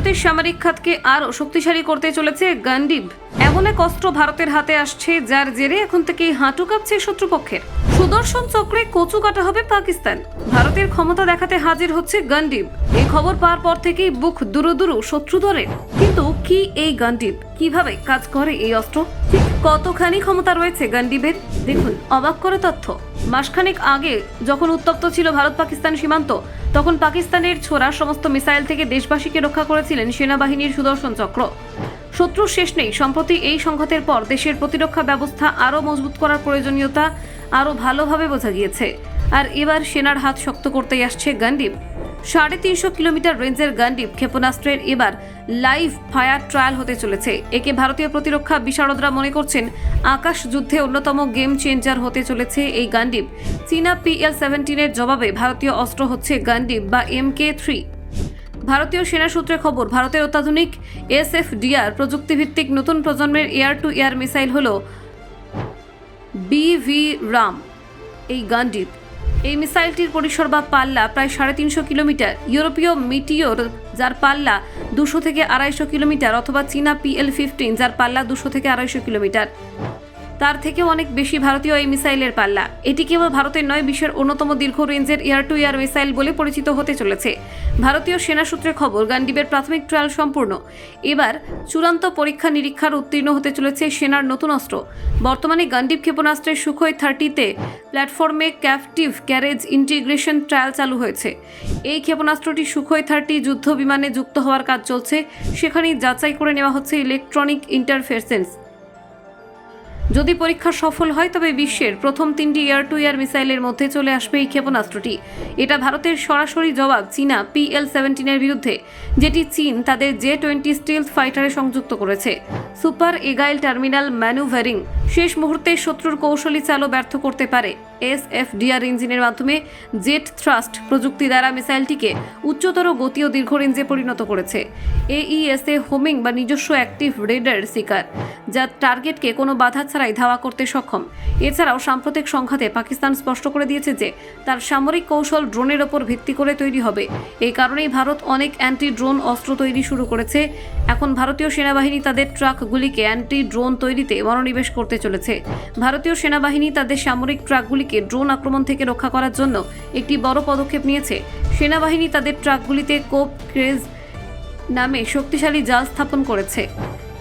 ভারতের সামরিক খাতকে আরও শক্তিশালী করতে চলেছে গান্ডিব। এমন এক অস্ত্র ভারতের হাতে আসছে, যার জেরে এখন থেকে হাঁটু কাঁপছে শত্রুপক্ষের। সুদর্শন চক্রে কচু কাটা হবে পাকিস্তান। ভারতের ক্ষমতা দেখাতে হাজির হচ্ছে গান্ডিব। এই খবর পাওয়ার পর থেকেই বুক দুরু দুরু শত্রু ধরে কিন্তু কি এই গান্ডিব কীভাবে কাজ করে এই অস্ত্র? ঠিক কতখানি ক্ষমতা রয়েছে গান্ডিবের দেখুন, অবাক করে তথ্য। মাসখানেক আগে যখন উত্তপ্ত ছিল ভারত পাকিস্তান সীমান্ত, তখন পাকিস্তানের ছোড়া সমস্ত মিসাইল থেকে দেশবাসীকে রক্ষা করেছিলেন সেনাবাহিনীর সুদর্শন চক্র। শত্রুর শেষ নেই, সম্প্রতি এই সংঘাতের পর দেশের প্রতিরক্ষা ব্যবস্থা আরও মজবুত করার প্রয়োজনীয়তা আরও ভালোভাবে বোঝা গিয়েছে। আর এবার সেনার হাত শক্ত করতেই আসছে গান্ডিব সাড়ে তিনশো কিলোমিটার রেঞ্জের গান্ডিব ক্ষেপণাস্ত্রের এবার লাইভ ফায়ার ট্রায়াল হতে চলেছে। একে ভারতীয় প্রতিরক্ষা বিশারদরা মনে করছেন, আকাশ যুদ্ধে অন্যতম গেম চেঞ্জার হতে চলেছে এই গান্ডিব চীনা পিএল সেভেন্টিনের জবাবে ভারতীয় অস্ত্র হচ্ছে গান্ডিব বা এম কে থ্রি। ভারতীয় সেনা সূত্রে খবর, ভারতের অত্যাধুনিক এসএফডিআর প্রযুক্তিভিত্তিক নতুন প্রজন্মের এয়ার টু এয়ার মিসাইল হল বিভি রাম, এই গান্ডিপ এই মিসাইলটির পরিসর বা পাল্লা প্রায় সাড়ে তিনশো কিলোমিটার। ইউরোপীয় মিটিওর, যার পাল্লা দুশো থেকে আড়াইশো কিলোমিটার, অথবা চীনা পিএল ফিফটিন, যার পাল্লা দুশো থেকে আড়াইশো কিলোমিটার। তার থেকেও অনেক বেশি ভারতীয় এই মিসাইলের পাল্লা। এটি কেবল ভারতের নয়, বিশ্বের অন্যতম দীর্ঘ রেঞ্জের এয়ার টু এয়ার মিসাইল বলে পরিচিত হতে চলেছে। ভারতীয় সেনা সূত্রে খবর, গান্ডিবের প্রাথমিক ট্রায়াল সম্পূর্ণ। এবার চূড়ান্ত পরীক্ষা নিরীক্ষার উত্তীর্ণ হতে চলেছে সেনার নতুন অস্ত্র। বর্তমানে গান্ডিব ক্ষেপণাস্ত্রের সুখই থার্টিতে প্ল্যাটফর্মে ক্যাপটিভ ক্যারেজ ইন্টিগ্রেশন ট্রায়াল চালু হয়েছে। এই ক্ষেপণাস্ত্রটি সুখই থার্টি যুদ্ধ বিমানে যুক্ত হওয়ার কাজ চলছে। সেখানেই যাচাই করে নেওয়া হচ্ছে ইলেকট্রনিক ইন্টারফেসেন্স। যদি পরীক্ষা সফল হয়, তবে বিশ্বের প্রথম তিনটি এয়ার টু এয়ার মিসাইলের মধ্যে চলে আসবে এই ক্ষেপণাস্ত্রটি। এটা ভারতের সরাসরি জবাব চীনা পিএল সেভেন্টিনের বিরুদ্ধে, যেটি চীন তাদের জে টোয়েন্টি স্টিলথ ফাইটারে সংযুক্ত করেছে। সুপার এগাইল টার্মিনাল ম্যানুভারিং শেষ মুহূর্তে শত্রুর কৌশলী চালও ব্যর্থ করতে পারে। এস এফ ডিআর ইঞ্জিনের মাধ্যমে জেট থ্রাস্ট প্রযুক্তি দ্বারা মিসাইলটিকে উচ্চতর গতি ও দীর্ঘ রেঞ্জে পরিণত করেছে। এইএসএ হোমিং বা নিজস্ব অ্যাক্টিভ রেডার শিকার, যা টার্গেটকে কোনো বাধা ছাড়াই ধাওয়া করতে সক্ষম। এছাড়াও সাম্প্রতিক সংঘাতে পাকিস্তান স্পষ্ট করে দিয়েছে যে, তার সামরিক কৌশল ড্রোনের ওপর ভিত্তি করে তৈরি হবে। এই কারণেই ভারত অনেক অ্যান্টি ড্রোন অস্ত্র তৈরি শুরু করেছে। এখন ভারতীয় সেনাবাহিনী তাদের ট্রাকগুলিকে অ্যান্টি ড্রোন তৈরিতে মনোনিবেশ করতে চলেছে। ভারতীয় সেনাবাহিনী তাদের সামরিক ট্রাকগুলিকে ড্রোন আক্রমণ থেকে রক্ষা করার জন্য একটি বড় পদক্ষেপ নিয়েছে। সেনাবাহিনী তাদের ট্রাকগুলিতে কোপ ক্রেজ নামে শক্তিশালী জাল স্থাপন করেছে।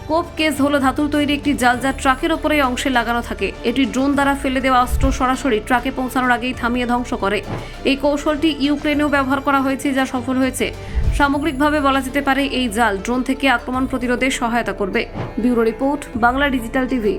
কোপ কেস হলো ধাতুর তৈরি একটি জাল যা ট্রাকের ওপরে অংশে লাগানো থাকে। এটি ড্রোন দ্বারা ফেলে দেওয়া অস্ত্র সরাসরি ট্রাকে পৌঁছানোর আগেই থামিয়ে ধ্বংস করে। এই কৌশলটি ইউক্রেনেও ব্যবহার করা হয়েছে, যা সফল হয়েছে। সামগ্রিকভাবে বলা যেতে পারে, এই জাল ড্রোন থেকে আক্রমণ প্রতিরোধে সহায়তা করবে। Bureau report, Bangla digital TV.